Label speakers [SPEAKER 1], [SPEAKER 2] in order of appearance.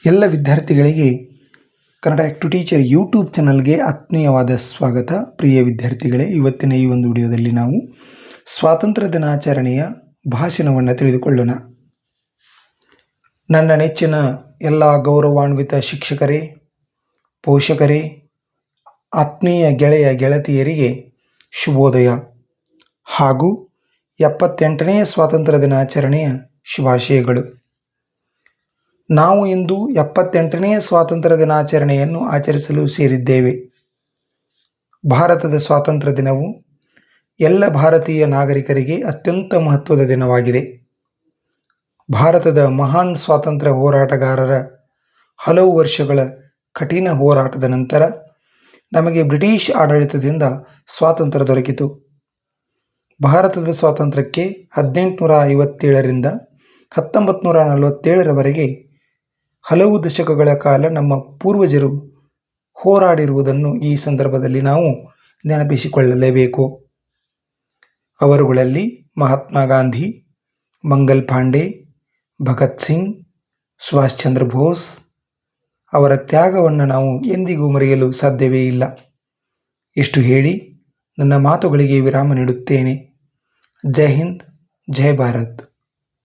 [SPEAKER 1] ಎಲ್ಲ ವಿದ್ಯಾರ್ಥಿಗಳಿಗೆ Kannada act teacher YouTube ಚಾನಲ್ಗೆ ಆತ್ಮೀಯವಾದ ಸ್ವಾಗತ. ಪ್ರಿಯ ವಿದ್ಯಾರ್ಥಿಗಳೇ, ಇವತ್ತಿನ ಈ ಒಂದು ವಿಡಿಯೋದಲ್ಲಿ ನಾವು ಸ್ವಾತಂತ್ರ್ಯ ದಿನಾಚರಣೆಯ ಭಾಷಣವನ್ನು ತಿಳಿದುಕೊಳ್ಳೋಣ. ನನ್ನ ನೆಚ್ಚಿನ ಎಲ್ಲ ಗೌರವಾನ್ವಿತ ಶಿಕ್ಷಕರೇ, ಪೋಷಕರೇ, ಆತ್ಮೀಯ ಗೆಳೆಯ ಗೆಳತಿಯರಿಗೆ ಶುಭೋದಯ ಹಾಗೂ ಎಪ್ಪತ್ತೆಂಟನೆಯ ಸ್ವಾತಂತ್ರ್ಯ ದಿನಾಚರಣೆಯ ಶುಭಾಶಯಗಳು. ನಾವು ಇಂದು ಎಪ್ಪತ್ತೆಂಟನೆಯ ಸ್ವಾತಂತ್ರ್ಯ ದಿನಾಚರಣೆಯನ್ನು ಆಚರಿಸಲು ಸೇರಿದ್ದೇವೆ. ಭಾರತದ ಸ್ವಾತಂತ್ರ್ಯ ದಿನವು ಎಲ್ಲ ಭಾರತೀಯ ನಾಗರಿಕರಿಗೆ ಅತ್ಯಂತ ಮಹತ್ವದ ದಿನವಾಗಿದೆ. ಭಾರತದ ಮಹಾನ್ ಸ್ವಾತಂತ್ರ್ಯ ಹೋರಾಟಗಾರರ ಹಲವು ವರ್ಷಗಳ ಕಠಿಣ ಹೋರಾಟದ ನಂತರ ನಮಗೆ ಬ್ರಿಟಿಷ್ ಆಡಳಿತದಿಂದ ಸ್ವಾತಂತ್ರ್ಯ ದೊರಕಿತು. ಭಾರತದ ಸ್ವಾತಂತ್ರ್ಯಕ್ಕೆ ಹದಿನೆಂಟುನೂರ ಐವತ್ತೇಳರಿಂದ ಹತ್ತೊಂಬತ್ತು ನೂರ ನಲವತ್ತೇಳರವರೆಗೆ ಹಲವು ದಶಕಗಳ ಕಾಲ ನಮ್ಮ ಪೂರ್ವಜರು ಹೋರಾಡಿರುವುದನ್ನು ಈ ಸಂದರ್ಭದಲ್ಲಿ ನಾವು ನೆನಪಿಸಿಕೊಳ್ಳಲೇಬೇಕು. ಅವರುಗಳಲ್ಲಿ ಮಹಾತ್ಮ ಗಾಂಧಿ, ಮಂಗಲ್ ಪಾಂಡೆ, ಭಗತ್ ಸಿಂಗ್, ಸುಭಾಷ್ ಚಂದ್ರ ಬೋಸ್. ಅವರ ತ್ಯಾಗವನ್ನು ನಾವು ಎಂದಿಗೂ ಮರೆಯಲು ಸಾಧ್ಯವೇ ಇಲ್ಲ. ಇಷ್ಟು ಹೇಳಿ ನನ್ನ ಮಾತುಗಳಿಗೆ ವಿರಾಮ ನೀಡುತ್ತೇನೆ. ಜೈ ಹಿಂದ್, ಜೈ ಭಾರತ್.